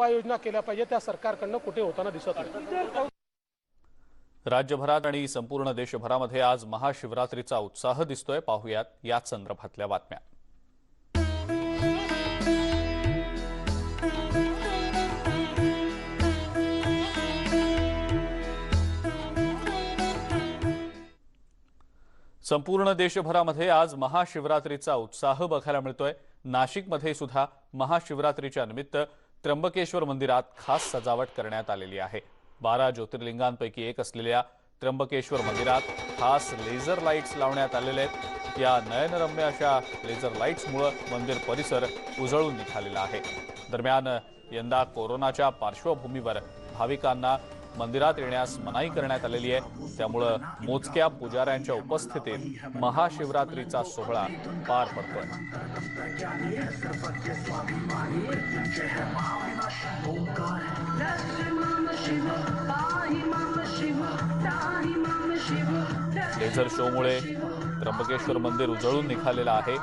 उपाययोजना केल्या पाहिजे त्या सरकारकडनं कुठे होताना दिसत नाही. राज्यभरात आणि संपूर्ण देशभरामध्ये आज महाशिवरात्रीचा उत्साह दिसतोय. पाहुयात याच संदर्भातल्या बातम्या. संपूर्ण देशभरामध्ये आज महाशिवरात्रीचा उत्साह बघायला मिळतोय. नाशिकमध्ये सुद्धा महाशिवरात्रीच्या निमित्त त्र्यंबकेश्वर मंदिरात खास सजावट करण्यात आलेली आहे. बारा ज्योतिर्लिंगांपैकी एक असलेल्या त्र्यंबकेश्वर मंदिरात खास लेझर लाईट्स लावण्यात आलेले आहेत. या नयनरम्य अशा लेझर लाईट्समुळं मंदिर परिसर उजळून निघालेला आहे. दरम्यान यंदा कोरोनाच्या पार्श्वभूमीवर भाविकांना मंदिरात येण्यास मनाई करण्यात आलेली आहे. त्यामुळं मोजक्या पुजाऱ्यांच्या उपस्थितीत महाशिवरात्रीचा सोहळा पार पडतोय. लेझर शोमुळे त्र्यंबकेश्वर मंदिर उजळून निघालेलं आहे.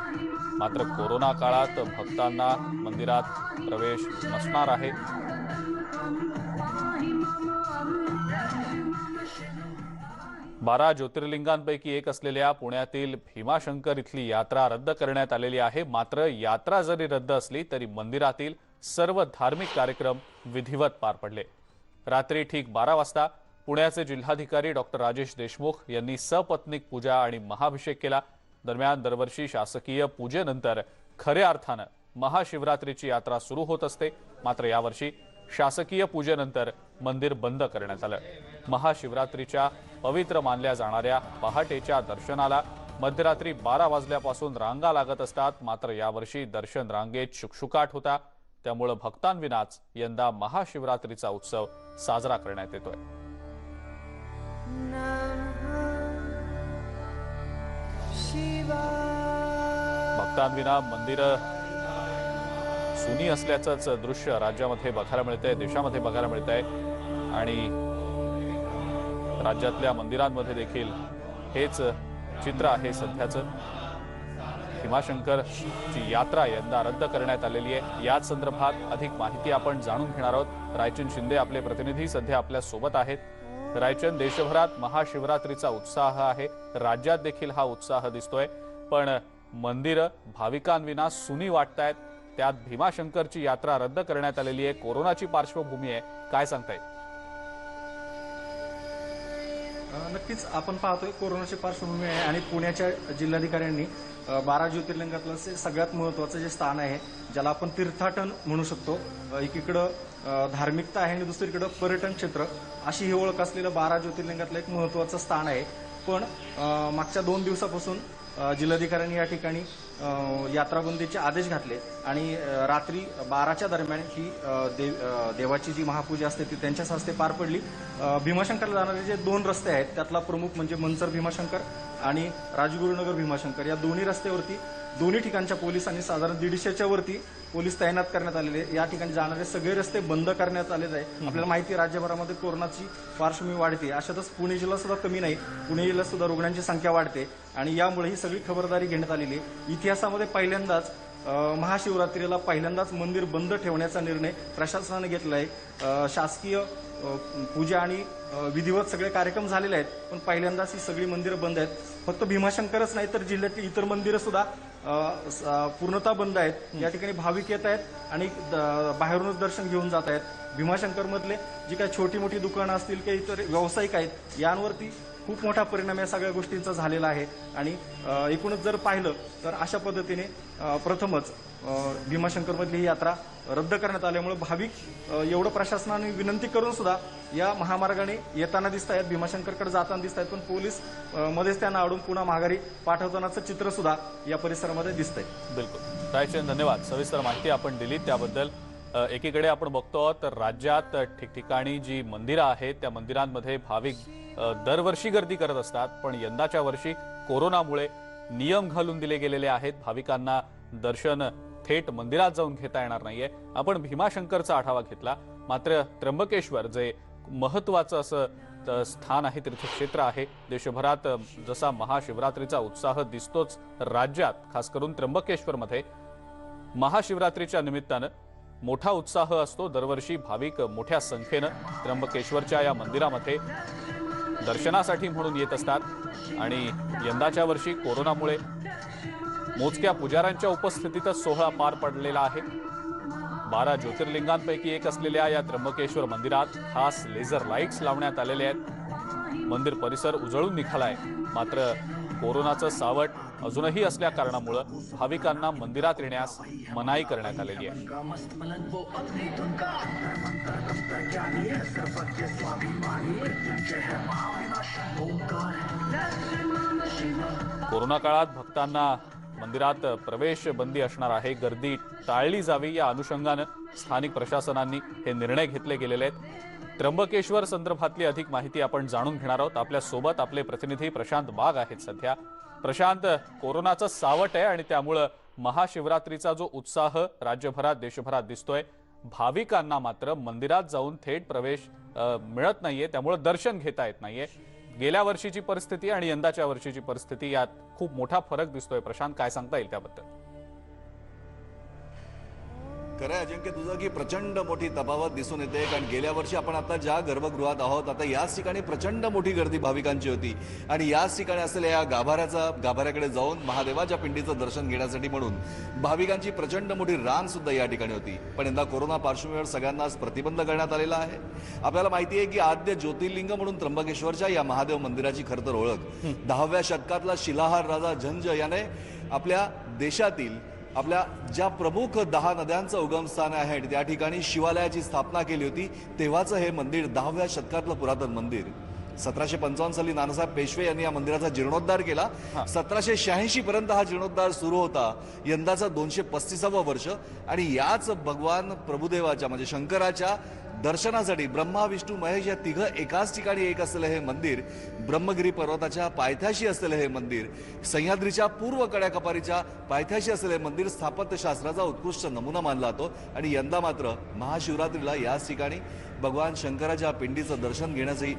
मात्र कोरोना काळात भक्तांना मंदिरात प्रवेश नसणार आहे. बारा ज्योतिर्लिंगांपैकी एक असलेल्या पुण्यातील भीमाशंकर इथली यात्रा रद्द करण्यात आलेली आहे. मात्र यात्रा जरी रद्द असली तरी मंदिरातील सर्व धार्मिक कार्यक्रम विधिवत पार पडले. रात्री ठीक बारा वाजता पुण्याचे जिल्हाधिकारी डॉक्टर राजेश देशमुख यांनी सपत्नीक पूजा आणि महाभिषेक केला. दरम्यान दरवर्षी शासकीय पूजेनंतर खऱ्या अर्थानं महाशिवरात्रीची यात्रा सुरू होत असते. मात्र यावर्षी शासकीय पूजेनंतर मंदिर बंद करण्यात आलं. महाशिवरात्रीच्या पवित्र मानल्या जाणाऱ्या पहाटेच्या दर्शनाला मध्यरात्री बारा वाजल्यापासून रांगा लागत असतात. मात्र यावर्षी दर्शन रांगेत शुकशुकाट होता. त्यामुळं भक्तांविनाच यंदा महाशिवरात्रीचा उत्सव साजरा करण्यात येतोय. भक्तांविना मंदिर सुनी असल्याचंच दृश्य राज्यामध्ये बघायला मिळतंय देशामध्ये बघायला मिळतंय. आणि राज्यातल्या मंदिरांमध्ये देखील हेच चित्र आहे सध्याचं. भीमाशंकर ची यात्रा यंदा रद्द करण्यात आलेली आहे. याच संदर्भात अधिक माहिती आपण जाणून घेणार आहोत. रायचंद शिंदे आपले प्रतिनिधी सध्या आपल्यासोबत आहेत. रायचंद देशभरात महाशिवरात्रीचा उत्साह आहे. राज्यात देखील हा उत्साह दिसतोय. पण मंदिरं भाविकांविना सुनी वाटतायत. त्यात भीमाशंकरची यात्रा रद्द करण्यात आलेली आहे. कोरोनाची पार्श्वभूमी आहे. काय सांगताय? येईल नक्कीच आपण पाहतोय कोरोनाची पार्श्वभूमी आहे आणि पुण्याच्या जिल्हाधिकाऱ्यांनी बारा ज्योतिर्लिंगातलं सगळ्यात महत्वाचं जे स्थान आहे ज्याला आपण तीर्थाटन म्हणू शकतो. एकीकडं धार्मिकता आहे आणि दुसरीकडं पर्यटन क्षेत्र. अशी ही ओळख असलेलं बारा ज्योतिर्लिंगातलं एक महत्वाचं स्थान आहे. पण मागच्या दोन दिवसापासून जिल्हाधिकाऱ्यांनी या ठिकाणी यात्राबंदीचे आदेश घातले आणि रात्री बाराच्या दरम्यान ही देव देवाची जी महापूजा असते ती त्यांच्याच हस्ते पार पडली. भीमाशंकरला जाणारे जे दोन रस्ते आहेत त्यातला प्रमुख म्हणजे मनसर भीमाशंकर आणि राजगुरुनगर भीमाशंकर. या दोन्ही रस्त्यावरती दोन्ही ठिकाणच्या पोलिसांनी साधारण दीडशेच्या वरती पोलीस तैनात करण्यात आलेले या ठिकाणी जाणारे सगळे रस्ते बंद करण्यात आलेले आहे. आपल्याला माहिती राज्यभरामध्ये कोरोनाची पार्श्वभूमी वाढते. अशातच पुणे जिल्हा सुद्धा कमी नाही. पुणे जिल्ह्यात सुद्धा रुग्णांची संख्या वाढते. आणि यामुळे ही सगळी खबरदारी घेण्यात आलेली आहे. इतिहासामध्ये पहिल्यांदाच महाशिवरात्रीला पहिल्यांदाच मंदिर बंद ठेवण्याचा निर्णय प्रशासनाने घेतला आहे. शासकीय पूजा आणि विधिवत सगळे कार्यक्रम झालेले आहेत पण पहिल्यांदाच ही सगळी मंदिरं बंद आहेत. फक्त भीमाशंकरच नाही तर जिल्ह्यातली इतर मंदिरं सुद्धा पूर्णतः बंद आहेत. या ठिकाणी भाविक येत आहेत आणि बाहेरूनच दर्शन घेऊन जात आहेत. भीमाशंकर मधले जी काही छोटी मोठी दुकानं असतील किंवा इतर व्यावसायिक आहेत यांवरती खूप मोठा परिणाम या सगळ्या गोष्टींचा झालेला आहे. आणि एकूणच जर पाहिलं तर अशा पद्धतीने प्रथमच भीमाशंकरमधली ही यात्रा रद्द करण्यात आल्यामुळे भाविक एवढं प्रशासनाने विनंती करून सुद्धा या महामार्गाने येताना दिसत आहेत भीमाशंकरकडे जाताना दिसत आहेत पण पोलीस मध्येच त्यांना अडून पुन्हा माघारी पाठवतानाचं चित्र सुद्धा या परिसरामध्ये दिसतंय. बिलकुल. रायचंद धन्यवाद. सविस्तर माहिती आपण दिली त्याबद्दल. एकीकडे आपण बघतो आहोत तर राज्यात ठिकठिकाणी जी मंदिरं आहेत त्या मंदिरांमध्ये भाविक दरवर्षी गर्दी करत असतात पण यंदाच्या वर्षी कोरोनामुळे नियम घालून दिले गेलेले आहेत. भाविकांना दर्शन थेट मंदिरात जाऊन घेता येणार नाहीये. आपण भीमाशंकरचा आढावा घेतला. मात्र त्र्यंबकेश्वर जे महत्वाचं असं स्थान आहे तीर्थक्षेत्र आहे देशभरात जसा महाशिवरात्रीचा उत्साह दिसतोच राज्यात खास करून त्र्यंबकेश्वरमध्ये महाशिवरात्रीच्या निमित्तानं मोठा उत्साह असतो. दरवर्षी भाविक मोठ्या संख्येनं त्र्यंबकेश्वरच्या या मंदिरामध्ये दर्शनासाठी म्हणून येत असतात. आणि यंदाच्या वर्षी कोरोनामुळे मोजक्या पुजाऱ्यांच्या उपस्थितीतच सोहळा पार पडलेला आहे. बारा ज्योतिर्लिंगांपैकी एक असलेल्या या त्र्यंबकेश्वर मंदिरात खास लेझर लाईट्स लावण्यात आलेले आहेत. मंदिर परिसर उजळून निघालाय. मात्र कोरोनाचं सावट अजूनही असल्या कारणामुळं भाविकांना मंदिरात येण्यास मनाई करण्यात आलेली आहे. कोरोना काळात भक्तांना मंदिरात प्रवेश बंदी असणार आहे. गर्दी टाळली जावी या अनुषंगानं स्थानिक प्रशासनांनी हे निर्णय घेतले गेलेले आहेत. त्र्यंबकेश्वर संदर्भातली अधिक माहिती आपण जाणून घेणार आहोत. आपल्यासोबत आपले प्रतिनिधी प्रशांत बाग आहेत सध्या. प्रशांत कोरोनाचं सावट आहे आणि त्यामुळं महाशिवरात्रीचा जो उत्साह राज्यभरात देशभरात दिसतोय भाविकांना मात्र मंदिरात जाऊन थेट प्रवेश मिळत नाहीये. त्यामुळं दर्शन घेता येत नाहीये. गेल्या वर्षीची परिस्थिती आणि यंदाच्या वर्षीची परिस्थिती यात खूप मोठा फरक दिसतोय. प्रशांत काय सांगता येईल त्याबद्दल? खरं आहे अजिंक्य तुझं की प्रचंड मोठी तफावत दिसून येते कारण गेल्या वर्षी आपण आता ज्या गर्भगृहात आहोत आता याच ठिकाणी प्रचंड मोठी गर्दी भाविकांची होती. आणि याच ठिकाणी असलेल्या या गाभाऱ्याचा गाभाऱ्याकडे जाऊन महादेवाच्या पिंडीचं दर्शन घेण्यासाठी म्हणून भाविकांची प्रचंड मोठी रांग सुद्धा या ठिकाणी होती. पण यंदा कोरोना पार्श्वभूमीवर सगळ्यांनाच प्रतिबंध करण्यात आलेला आहे. आपल्याला माहिती आहे की आद्य ज्योतिर्लिंग म्हणून त्र्यंबकेश्वरच्या या महादेव मंदिराची खरं तर ओळख. दहाव्या शतकातला शिलाहार राजा झंज याने आपल्या देशातील आपल्या ज्या प्रमुख दहा नद्यांचं उगमस्थान आहे त्या ठिकाणी शिवालयाची स्थापना केली होती तेव्हाचं हे मंदिर दहाव्या शतकातलं पुरातन मंदिर. सतराशे पंचावन्न साली नानासाहेब पेशवे यांनी या मंदिराचा जीर्णोद्धार केला. सतराशे शहाऐंशी पर्यंत हा जीर्णोद्धार सुरू होता. यंदाचा दोनशे पस्तीसावं वर्ष. आणि याच भगवान प्रभुदेवाच्या म्हणजे शंकराच्या दर्शनासाठी ब्रह्मा विष्णू महेश या तिघ एकाच ठिकाणी एक असलेलं हे मंदिर ब्रह्मगिरी पर्वताच्या पायथ्याशी असलेलं हे मंदिर सह्याद्रीच्या पूर्व कड्या कपारीच्या पायथ्याशी असलेलं हे मंदिर स्थापत्यशास्त्राचा उत्कृष्ट नमुना मानला जातो. आणि यंदा मात्र महाशिवरात्रीला याच ठिकाणी भगवान शंकराच्या पिंडीचं दर्शन घेण्याचंही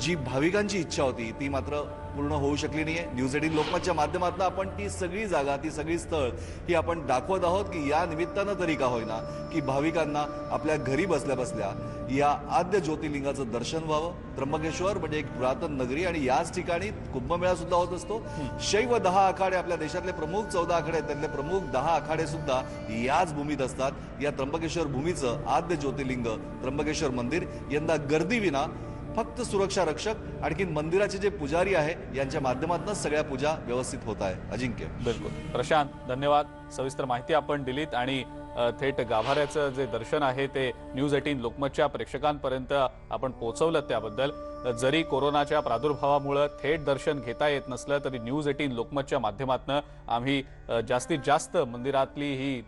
जी भाविकांची इच्छा होती ती मात्र पूर्ण होऊ शकली नाहीये. न्यूज एटीन लोकमतच्या माध्यमातून आपण ती सगळी जागा ती सगळी स्थळ ही आपण दाखवत आहोत की या निमित्तानं तरी का होईना की भाविकांना आपल्या घरी बसल्या बसल्या या आद्य ज्योतिर्लिंगाचं दर्शन व्हावं. त्र्यंबकेश्वर म्हणजे एक पुरातन नगरी आणि याच ठिकाणी कुंभमेळा सुद्धा होत असतो. शैव दहा आखाडे आपल्या देशातले प्रमुख चौदा आखाडे आहेत. त्यातले प्रमुख दहा आखाडे सुद्धा याच भूमीत असतात. या त्र्यंबकेश्वर भूमीचं आद्य ज्योतिर्लिंग त्र्यंबकेश्वर मंदिर यंदा गर्दीविना फक्त सुरक्षा रक्षक आणखीन मंदिराचे जे पुजारी आहे यांच्या माध्यमातून सगळ्या पूजा व्यवस्थित होत आहे. अजिंक्य. बिलकुल. प्रशांत धन्यवाद. सविस्तर माहिती आपण दिलीत आणि थेट गाभाऱ्याचं जे दर्शन आहे ते न्यूज एटीन लोकमतच्या प्रेक्षकांपर्यंत आपण पोहोचवलं त्याबद्दल. जरी कोरोनाच्या प्रादुर्भावामुळं थेट दर्शन घेता येत नसलं तरी न्यूज एटीन लोकमतच्या माध्यमातून आम्ही जास्तीत जास्त मंदिरातली ही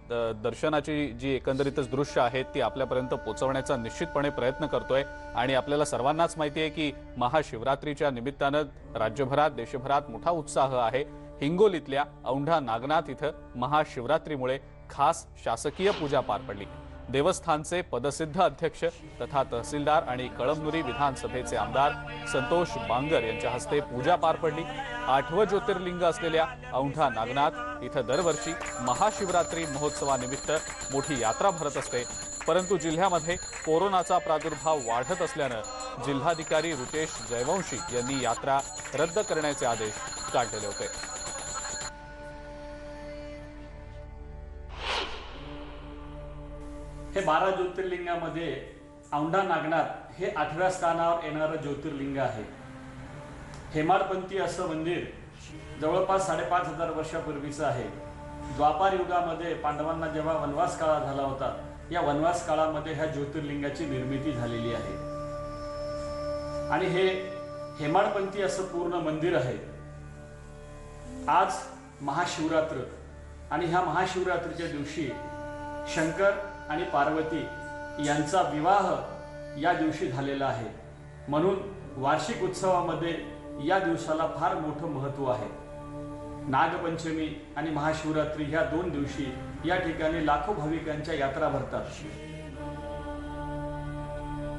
दर्शनाची जी एकंदरीतच दृश्य आहेत ती आपल्यापर्यंत पोहोचवण्याचा निश्चितपणे प्रयत्न करतोय. आणि आपल्याला सर्वांनाच माहिती आहे की महाशिवरात्रीच्या निमित्तानं राज्यभरात देशभरात मोठा उत्साह आहे. हिंगोलीतल्या औंढा नागनाथ इथं महाशिवरात्रीमुळे खास शासकीय पूजा पार पडली. देवस्थानचे पदसिद्ध अध्यक्ष तथा तहसीलदार आणि कळमनुरी विधानसभेचे आमदार संतोष बांगर यांच्या हस्ते पूजा पार पडली. आठवं ज्योतिर्लिंग असलेल्या औंढा नागनाथ इथं दरवर्षी महाशिवरात्री महोत्सवानिमित्त मोठी यात्रा भरत असते. परंतु जिल्ह्यामध्ये कोरोनाचा प्रादुर्भाव वाढत असल्यानं जिल्हाधिकारी रुचेश जयवंशी यांनी यात्रा रद्द करण्याचे आदेश काढलेले होते. हे बारा ज्योतिर्लिंगामध्ये औंढा नागनाथ हे आठव्या स्थानावर येणारं ज्योतिर्लिंग आहे. हेमाडपंथी असं मंदिर जवळपास साडेपाच हजार वर्षापूर्वीचं आहे. द्वापार युगामध्ये पांडवांना जेव्हा वनवास काळा झाला होता या वनवास काळामध्ये ह्या ज्योतिर्लिंगाची निर्मिती झालेली आहे. आणि हे हेमाडपंथी असं पूर्ण मंदिर आहे. आज महाशिवरात्र आणि ह्या महाशिवरात्रीच्या दिवशी शंकर आणि पार्वती यांचा विवाह या दिवशी झालेला आहे. म्हणून वार्षिक उत्सवामध्ये या दिवसाला फार मोठं महत्त्व आहे. नागपंचमी आणि महाशिवरात्री ह्या दोन दिवशी या ठिकाणी लाखो भाविकांच्या यात्रा भरतात.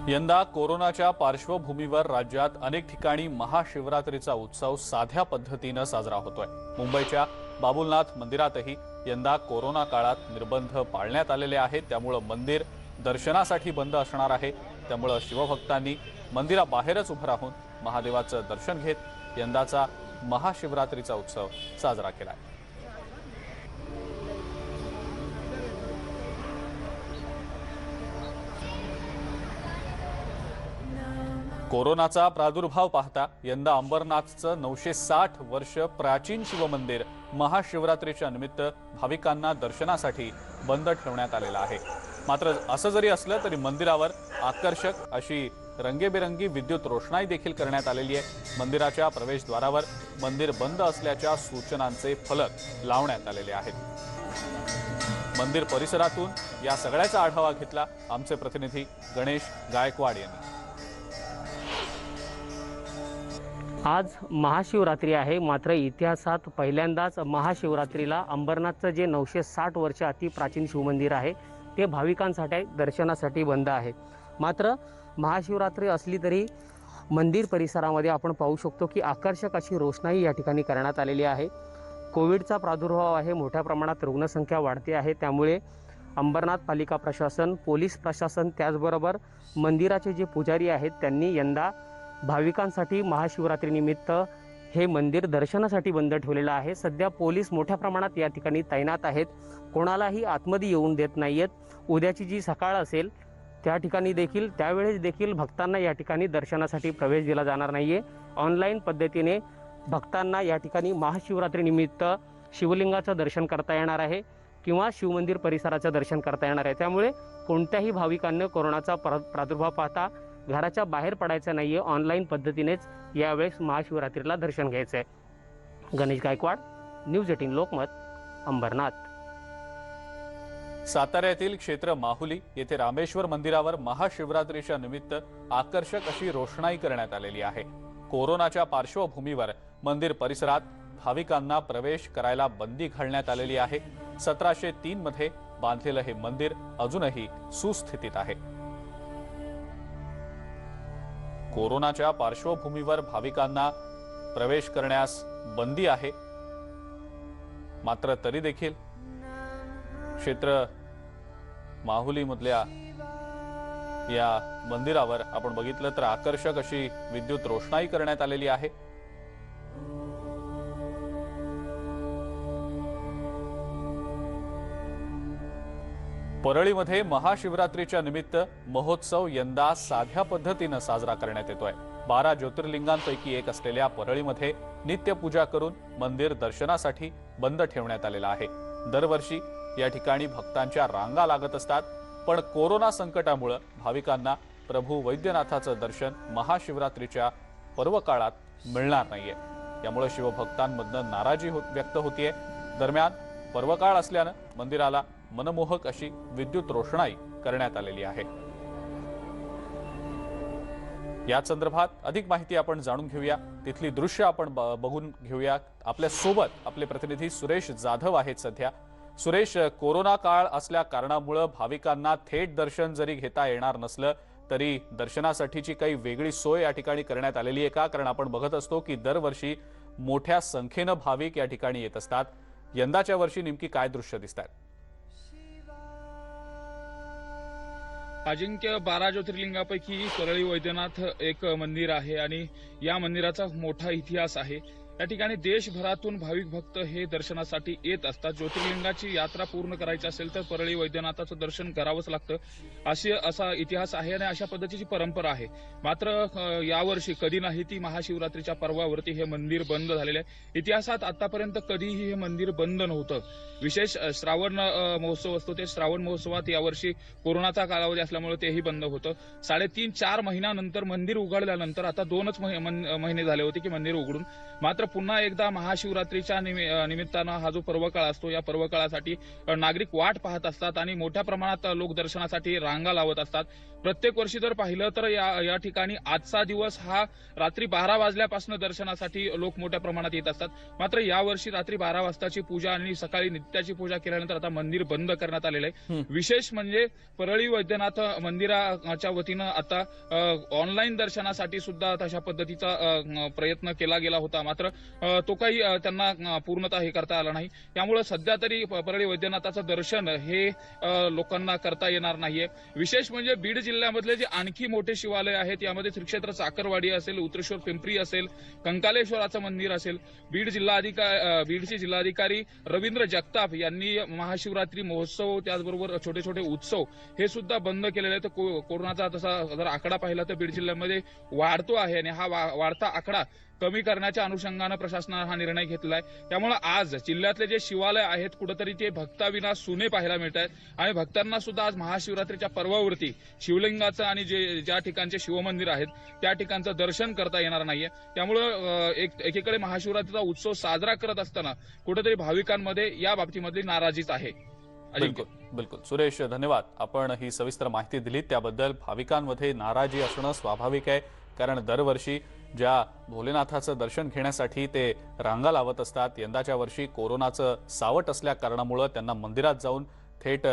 यंदा कोरोनाच्या पार्श्वभूमीवर राज्यात अनेक ठिकाणी महाशिवरात्रीचा उत्सव साध्या पद्धतीनं साजरा होतोय. मुंबईच्या बाबुलनाथ मंदिरातही यंदा कोरोना काळात निर्बंध पाळण्यात आलेले आहेत. त्यामुळं मंदिर दर्शनासाठी बंद असणार आहे. त्यामुळं शिवभक्तांनी मंदिराबाहेरच उभं राहून महादेवाचं दर्शन घेत यंदाचा महाशिवरात्रीचा उत्सव साजरा केला आहे कोरोनाचा प्रादुर्भाव पाहता यंदा अंबरनाथचं नऊशे साठ वर्ष प्राचीन शिवमंदिर महाशिवरात्रीच्या निमित्त भाविकांना दर्शनासाठी बंद ठेवण्यात आलेलं आहे. मात्र असं जरी असलं तरी मंदिरावर आकर्षक अशी रंगेबेरंगी विद्युत रोषणाई देखील करण्यात आलेली आहे. मंदिराच्या प्रवेशद्वारावर मंदिर बंद असल्याच्या सूचनांचे फलक लावण्यात आलेले आहेत. मंदिर परिसरातून या सगळ्याचा आढावा घेतला आमचे प्रतिनिधी गणेश गायकवाड यांनी. आज महाशिवरात्री आहे. मात्र इतिहासात पहिल्यांदाच महाशिवरात्रीला अंबरनाथचं जे नऊशे साठ वर्ष अति प्राचीन शिवमंदिर आहे ते भाविकांसाठी दर्शनासाठी बंद आहे. मात्र महाशिवरात्री असली तरी मंदिर परिसरामध्ये आपण पाहू शकतो की आकर्षक अशी रोषणाई या ठिकाणी करण्यात आलेली आहे. कोविडचा प्रादुर्भाव आहे मोठ्या प्रमाणात रुग्णसंख्या वाढते आहे त्यामुळे अंबरनाथ पालिका प्रशासन पोलीस प्रशासन त्याचबरोबर मंदिराचे जे पुजारी आहेत त्यांनी यंदा भाविकांसाठी महाशिवरात्रीनिमित्त हे मंदिर दर्शनासाठी बंद ठेवलेलं आहे. सध्या पोलीस मोठ्या प्रमाणात या ठिकाणी तैनात आहेत. कोणालाही आतमध्ये येऊन देत नाही आहेत उद्याची जी सकाळ असेल त्या ठिकाणी देखील त्यावेळेस देखील भक्तांना या ठिकाणी दर्शनासाठी प्रवेश दिला जाणार नाही आहे ऑनलाईन पद्धतीने भक्तांना या ठिकाणी महाशिवरात्रीनिमित्त शिवलिंगाचं दर्शन करता येणार आहे किंवा शिवमंदिर परिसराचं दर्शन करता येणार आहे. त्यामुळे कोणत्याही भाविकांना कोरोनाचा प्रा प्रादुर्भाव पाहता घराच्या बाहेर पडायचं नाही आहे ऑनलाईन पद्धतीनेच यावेळेस महाशिवरात्रीला दर्शन घ्यायचं आहे गणेश गायकवाड न्यूज एटीन लोकमत अंबरनाथ. साताऱ्यातील क्षेत्र माहुली येथे रामेश्वर मंदिरावर महाशिवरात्रीच्या निमित्त आकर्षक अशी रोषणाई करण्यात आलेली आहे. कोरोनाच्या पार्श्वभूमीवर मंदिर परिसरात भाविकांना प्रवेश करायला बंदी घालण्यात आलेली आहे. सतराशे तीन मध्ये बांधलेलं हे मंदिर अजूनही सुस्थितीत आहे. कोरोनाच्या पार्श्वभूमीवर भाविकांना प्रवेश करण्यास बंदी आहे. मात्र तरी देखील क्षेत्र माहुलीमधल्या या मंदिरावर आपण बघितलं तर आकर्षक अशी विद्युत रोषणाई करण्यात आलेली आहे. परळीमध्ये महाशिवरात्रीच्या निमित्त महोत्सव यंदा साध्या पद्धतीनं साजरा करण्यात येतोय. बारा ज्योतिर्लिंगांपैकी एक असलेल्या परळीमध्ये नित्यपूजा करून मंदिर दर्शनासाठी बंद ठेवण्यात आलेलं आहे. दरवर्षी या ठिकाणी भक्तांच्या रांगा लागत असतात. पण कोरोना संकटामुळं भाविकांना प्रभू वैद्यनाथाचं दर्शन महाशिवरात्रीच्या पर्वकाळात मिळणार नाहीये. यामुळे शिवभक्तांमधनं नाराजी हो- व्यक्त होतीये. दरम्यान पर्वकाळ असल्यानं मंदिराला मनमोहक अशी विद्युत रोषणाई करण्यात आलेली आहे. या संदर्भात अधिक माहिती आपण जाणून घेऊया. तिथली दृश्य आपण ब- बघून घेऊया. आपल्यासोबत आपले प्रतिनिधी सुरेश जाधव आहेत सध्या. सुरेश कोरोना काळ असल्या कारणामुळं भाविकांना थेट दर्शन जरी घेता येणार नसलं तरी दर्शनासाठीची काही वेगळी सोय या ठिकाणी करण्यात आलेली आहे का? कारण आपण बघत असतो की दरवर्षी मोठ्या संख्येनं भाविक या ठिकाणी येत असतात. यंदाच्या वर्षी नेमकी काय दृश्य दिसतात अजिंक्य बारा ज्योतिर्लिंगापैकी परळी वैद्यनाथ एक मंदिर आहे आणि या मंदिराचा मोठा इतिहास आहे. या ठिकाणी देशभरातून भाविक भक्त हे दर्शनासाठी येत असतात. ज्योतिर्लिंगाची यात्रा पूर्ण करायची असेल तर परळी वैद्यनाथाचं दर्शन करावंच लागतं. अशी असा इतिहास आहे आणि अशा पद्धतीची परंपरा आहे. मात्र यावर्षी कधी नाही ती महाशिवरात्रीच्या पर्वावरती हे मंदिर बंद झालेलं आहे. इतिहासात आतापर्यंत कधीही हे मंदिर बंद नव्हतं. विशेष श्रावण महोत्सव असतो ते श्रावण महोत्सवात यावर्षी कोरोनाचा कालावधी असल्यामुळे तेही बंद होतं. साडेतीन चार महिन्यानंतर मंदिर उघडल्यानंतर आता दोनच महिने झाले होते की मंदिर उघडून. मात्र पुन्हा एकदा महाशिवरात्रीच्या निमित्तानं हा जो पर्व काळ असतो या पर्व काळासाठी नागरिक वाट पाहत असतात आणि मोठ्या प्रमाणात लोक दर्शनासाठी रांगा लावत असतात. प्रत्येक वर्षी जर पाहिलं तर या या ठिकाणी आजचा दिवस हा रात्री बारा वाजल्यापासून दर्शनासाठी लोक मोठ्या प्रमाणात येत असतात. मात्र यावर्षी रात्री बारा वाजताची पूजा आणि सकाळी नित्याची पूजा केल्यानंतर आता मंदिर बंद करण्यात आलेलं आहे. विशेष म्हणजे परळी वैद्यनाथ मंदिराच्या वतीनं आता ऑनलाईन दर्शनासाठी सुद्धा तशा पद्धतीचा प्रयत्न केला गेला होता. मात्र तो काही त्यांना पूर्णतः हे करता आला नाही. त्यामुळे सध्या तरी परळी वैद्यनाथाचं दर्शन हे लोकांना करता येणार नाहीये. विशेष म्हणजे बीड जिल्ह्यामधले जे आणखी मोठे शिवालय आहेत यामध्ये श्रीक्षेत्र चाकरवाडी असेल उत्रेश्वर पिंपरी असेल कंकालेश्वराचं मंदिर असेल बीड जिल्हाधिकारी बीडचे जिल्हाधिकारी रवींद्र जगताप यांनी महाशिवरात्री महोत्सव त्याचबरोबर छोटे छोटे उत्सव हे सुद्धा बंद केलेले आहेत. को- कोरोनाचा तसा जर आकडा पाहिला तर बीड जिल्ह्यामध्ये वाढतो आहे आणि हा वाढता आकडा कमी करण्याच्या अनुषंगानं प्रशासनानं हा निर्णय घेतला आहे त्यामुळे आज जिल्ह्यातले जे शिवालय आहेत कुठेतरी ते भक्ताविना सुने पाहायला मिळत आहेत आणि भक्तांना सुद्धा आज महाशिवरात्रीच्या पर्वावरती शिवलिंगाचं आणि जे ज्या ठिकाणचे शिवमंदिर आहेत त्या ठिकाणचं दर्शन करता येणार नाहीये. त्यामुळं एक एकीकडे महाशिवरात्रीचा उत्सव साजरा करत असताना कुठेतरी भाविकांमध्ये या बाबतीमधली नाराजीच आहे. बिलकुल बिलकुल. सुरेश धन्यवाद. आपण ही सविस्तर माहिती दिली त्याबद्दल भाविकांमध्ये नाराजी असणं स्वाभाविक आहे कारण दरवर्षी ज्या भोलेनाथाचं दर्शन घेण्यासाठी ते रांगा लावत असतात. यंदाच्या वर्षी कोरोनाचं सावट असल्या कारणामुळं त्यांना मंदिरात जाऊन थेट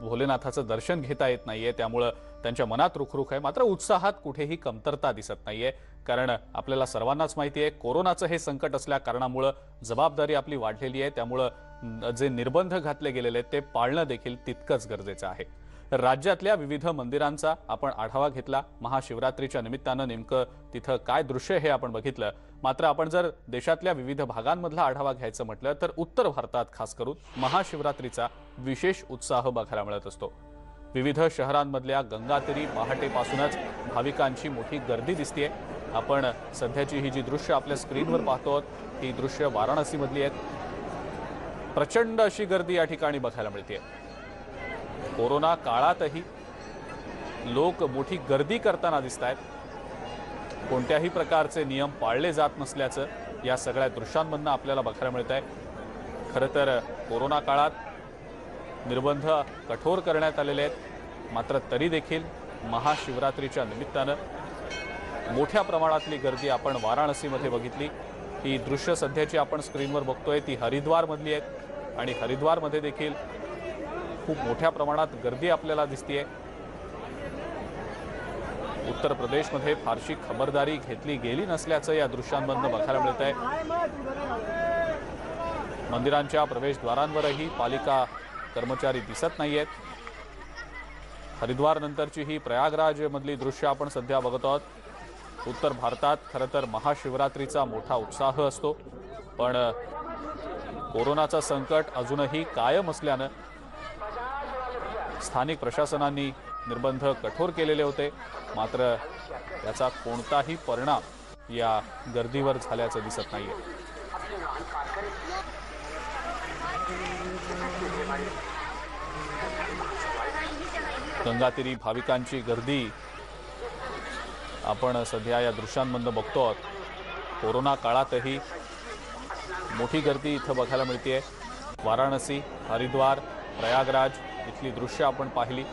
भोलेनाथाचं दर्शन घेता येत नाहीये. त्यामुळं त्यांच्या मनात रुखरुख आहे. मात्र उत्साहात कुठेही कमतरता दिसत नाहीये. कारण आपल्याला सर्वांनाच माहिती आहे कोरोनाचं हे संकट असल्या कारणामुळं जबाबदारी आपली वाढलेली आहे. त्यामुळं जे निर्बंध घातले गेलेले आहेत ते पाळणं देखील तितकंच गरजेचं आहे. राज्यातल्या विविध मंदिरांचा आपण आढावा घेतला. महाशिवरात्रीच्या निमित्तानं नेमकं तिथं काय दृश्य हे आपण बघितलं. मात्र आपण जर देशातल्या विविध भागांमधला आढावा घ्यायचं म्हटलं तर उत्तर भारतात खास करून महाशिवरात्रीचा विशेष उत्साह बघायला मिळत असतो. विविध शहरांमधल्या गंगातीरी पहाटेपासूनच भाविकांची मोठी गर्दी दिसतीये. आपण सध्याची ही जी दृश्य आपल्या स्क्रीनवर पाहतो आहोत, ही दृश्य वाराणसीमधली आहेत. प्रचंड अशी गर्दी या ठिकाणी बघायला मिळते कोरोना काळातही लोक मोठी गर्दी करताना दिसत आहेत कोणत्याही प्रकारचे नियम पाळले जात नसल्याचं या सगळ्या दृश्यांमधनं आपल्याला बघायला मिळत आहे खरं तर कोरोना काळात निर्बंध कठोर करण्यात आलेले आहेत. मात्र तरी देखील महाशिवरात्रीच्या निमित्तानं मोठ्या प्रमाणातली गर्दी आपण वाराणसीमध्ये बघितली. ही दृश्य सध्याची आपण स्क्रीनवर बघतोय ती हरिद्वारमधली आहेत. आणि हरिद्वारमध्ये देखील खूप मोठ्या प्रमाणात गर्दी आपल्याला दिसतीये. उत्तर प्रदेशमध्ये फारशी खबरदारी घेतली गेली नसल्याचं या दृश्यांमधनं बघायला मिळत आहे मंदिरांच्या प्रवेशद्वारांवरही पालिका कर्मचारी दिसत नाहीयेत. हरिद्वार नंतरची ही प्रयागराजमधली दृश्य आपण सध्या बघत आहोत. उत्तर भारतात खरं तर महाशिवरात्रीचा मोठा उत्साह असतो. पण कोरोनाचं संकट अजूनही कायम असल्यानं स्थानिक प्रशासनांनी निर्बंध कठोर केलेले होते. मात्र त्याचा कोणताही परिणाम या गर्दीवर झाल्याचं दिसत नाहीये. गंगातीरी भाविकांची गर्दी आपण सध्या या दृश्यांमधनं बघतो आहोत. कोरोना काळातही मोठी गर्दी इथं बघायला मिळते वाराणसी हरिद्वार प्रयागराज इथली दृश्य आपण पाहिली.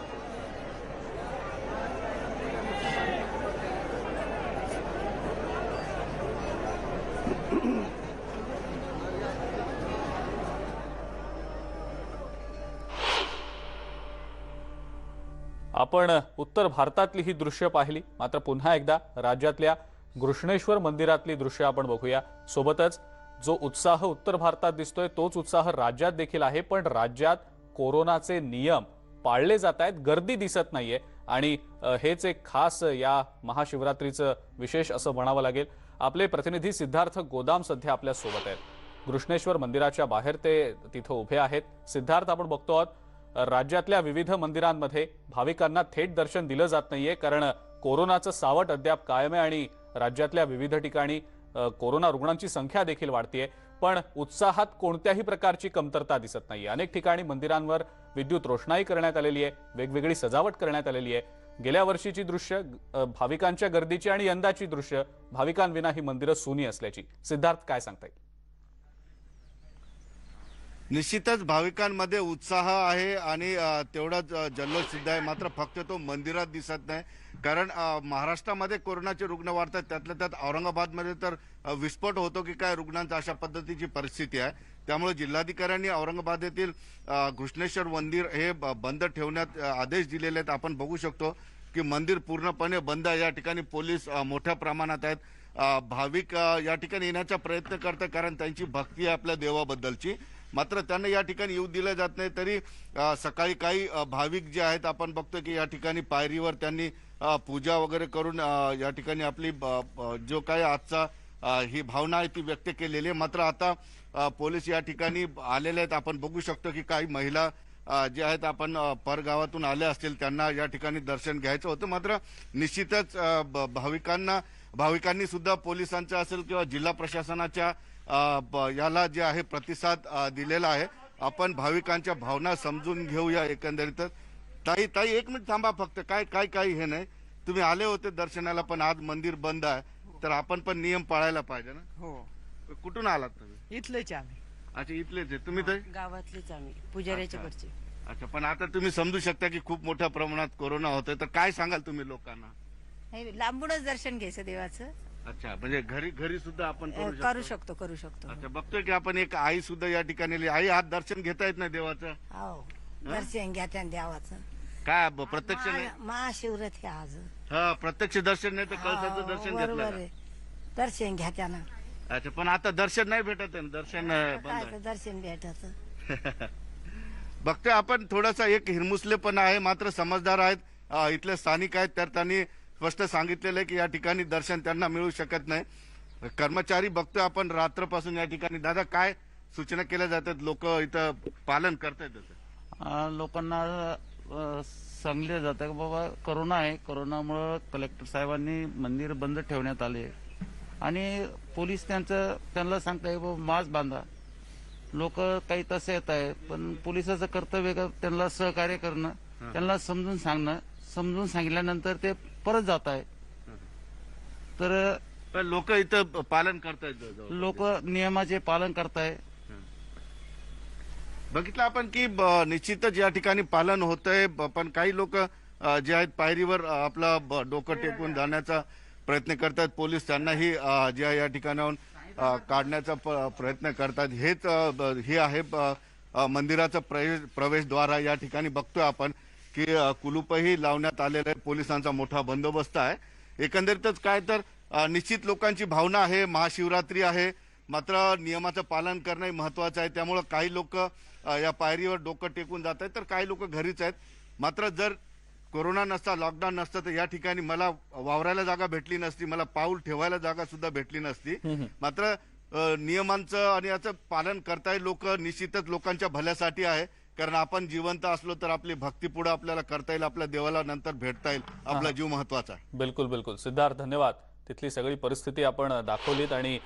आपण उत्तर भारतातली ही दृश्य पाहिली. मात्र पुन्हा एकदा राज्यातल्या घृष्णेश्वर मंदिरातली दृश्य आपण बघूया. सोबतच जो उत्साह उत्तर भारतात दिसतोय तोच उत्साह राज्यात देखील आहे. पण राज्यात कोरोनाचे नियम पाळले जात आहेत गर्दी दिसत नाहीये. आणि हेच एक खास या महाशिवरात्रीचं विशेष असं म्हणावं लागेल. आपले प्रतिनिधी सिद्धार्थ गोदाम सध्या आपल्यासोबत आहेत. घृष्णेश्वर मंदिराच्या बाहेर ते तिथं उभे आहेत. सिद्धार्थ आपण बघतो आहोत राज्यातल्या विविध मंदिरांमध्ये भाविकांना थेट दर्शन दिलं जात नाहीये कारण कोरोनाचं सावट अद्याप कायम आहे आणि राज्यातल्या विविध ठिकाणी कोरोना रुग्णांची संख्या देखील वाढतीये. पण उत्साहात कोणत्याही प्रकारची कमतरता दिसत नाहीये. अनेक ठिकाणी मंदिरांवर विद्युत रोषणाई करण्यात आलेली आहे वेगवेगळी सजावट करण्यात आलेली आहे. गेल्या वर्षीची दृश्य भाविकांच्या गर्दीची आणि यंदाची दृश्य भाविकांविना ही मंदिरं सुनी असल्याची. सिद्धार्थ काय सांगता येईल निश्चितच भाविकांमध्ये उत्साह आहे आणि तेवढाच जल्लोष सुद्धा आहे. मात्र फक्त तो मंदिरात दिसत नाही. कारण महाराष्ट्रामध्ये कोरोनाचे रुग्ण वाढतात. त्यातल्या त्यात औरंगाबादमध्ये तर विस्फोट होतो की काय रुग्णांचा अशा पद्धतीची परिस्थिती आहे. त्यामुळे जिल्हाधिकाऱ्यांनी औरंगाबाद येथील घृष्णेश्वर मंदिर हे ब- बंद ठेवण्यात आदेश दिलेले आहेत. आपण बघू शकतो की मंदिर पूर्णपणे बंद आहे. या ठिकाणी पोलीस मोठ्या प्रमाणात आहेत. भाविक या ठिकाणी येण्याचा प्रयत्न करतात कारण त्यांची भक्ती आहे आपल्या देवाबद्दलची. मात्र त्यांना या ठिकाणी येऊ दिलं जात नाही. तरी सकाळी काही भाविक जे आहेत आपण बघतो की या ठिकाणी पायरीवर त्यांनी पूजा वगैरे करून या ठिकाणी आपली ब- जो काय आजचा ही भावना आहे ती व्यक्त केलेली आहे. मात्र आता पोलीस या ठिकाणी आलेले आहेत. आपण बघू शकतो की काही महिला जे आहेत आपण परगावातून आले असतील त्यांना या ठिकाणी दर्शन घ्यायचं होतं. मात्र निश्चितच ब- भाविकांना भाविकांनी सुद्धा पोलिसांचा असेल किंवा जिल्हा प्रशासनाच्या याला जे आहे प्रतिसाद दिलेला आहे. आपण भाविकांच्या भावना समजून घेऊया एकंदरीतच ताई ताई एक मिनिट थांबा फक्त. काय काय काय हे नाही. तुम्ही आले होते दर्शनाला पण आज मंदिर बंद आहे. तर आपण पण नियम पाळायला पाहिजे ना? हो. कुठून आलात तुम्ही? इथलेच आम्ही. अच्छा इथलेच आहे. तुम्ही तर गावातलेच आम्ही. पुजाऱ्याच्या कडचे अच्छा पण आता तुम्ही समजू शकता की खूप मोठ्या प्रमाणात कोरोना होतोय. तर काय सांगाल तुम्ही लोकांना? नाही, लांबूनच दर्शन घ्यायचं देवाचं. अच्छा म्हणजे घरी घरी सुद्धा आपण करू शकतो? करू शकतो अच्छा बघतोय की आपण एक आई सुद्धा या ठिकाणी आली. आई आज दर्शन घेता येत नाही देवाचं? हो. दर्शन घ्या त्या देवाचं. काय ब- प्रत्यक्ष नाही? महा- महाशिवरात्री आज हा प्रत्यक्ष दर्शन नाही तर कळसाचं हो, दर्शन बरोबर घेतलं दर्शन घ्या त्यानं अच्छा पण आता दर्शन नाही भेटत आहे ना, दर्शन अं, बंद काय आहे. तर दर्शन भेटायचं बघतोय आपण थोडासा एक हिरमुसलेपणा आहे मात्र समजदार आहेत. अं, इथले स्थानिक आहेत तर त्यांनी स्पष्ट सांगितलेलं आहे की या ठिकाणी दर्शन त्यांना मिळू शकत नाही. कर्मचारी बघतोय आपण रात्रपासून या ठिकाणी. दादा काय सूचना केल्या जातात? लोक इथं पालन करतायत लोकांना सांगले जातं की बाबा करोना आहे. करोनामुळं कलेक्टर साहेबांनी मंदिर बंद ठेवण्यात आले. आणि पोलीस त्यांचं त्यांना सांगताय बाबा मास्क बांधा. लोक काही तसे येत आहे पण पोलिसाचं कर्तव्य त्यांना सहकार्य करणं? त्यांना समजून सांगणं. समजून सांगितल्यानंतर ते परत जात आहे तर लोक इथं पालन करतायत. लोक नियमाचे पालन करताय. बघितलं आपण की निश्चितच या ठिकाणी पालन होतंय. पण काही लोक जे आहेत पायरीवर आपला डोकं टेकून जाण्याचा प्रयत्न करतात. पोलीस त्यांनाही अ, जे आहे या ठिकाणाहून काढण्याचा प्रयत्न करतात. हेच हे आहे मंदिराचं प्रवेश प्रवेशद्वार. या ठिकाणी बघतोय आपण. की कुलूपही लावण्यात आलेलं आहे पोलिसांचा मोठा बंदोबस्त आहे. एकंदरीतच काय तर निश्चित लोकांची भावना आहे महाशिवरात्री आहे. मात्र नियमाचं पालन करणं महत्वाचं आहे. त्यामुळं काही लोक या पायरीवर डोकं टेकून जात आहेत तर काही लोक घरीच आहेत. मात्र जर कोरोना नसता लॉकडाऊन नसतं तर या ठिकाणी मला वावरायला जागा भेटली नसती मला पाऊल ठेवायला जागा सुद्धा भेटली नसती. मात्र नियमांचं आणि याचं पालन करताय लोक निश्चितच लोकांच्या भल्यासाठी आहे. कारण आपण जिवंत असलो तर आपली भक्ती पुढे आपल्याला करता येईल आपल्या देवाला नंतर भेटता येईल. आपला जीव महत्त्वाचा आहे. बिलकुल बिलकुल. सिद्धार्थ धन्यवाद. तिथली सगळी परिस्थिती आपण दाखवलीत आणि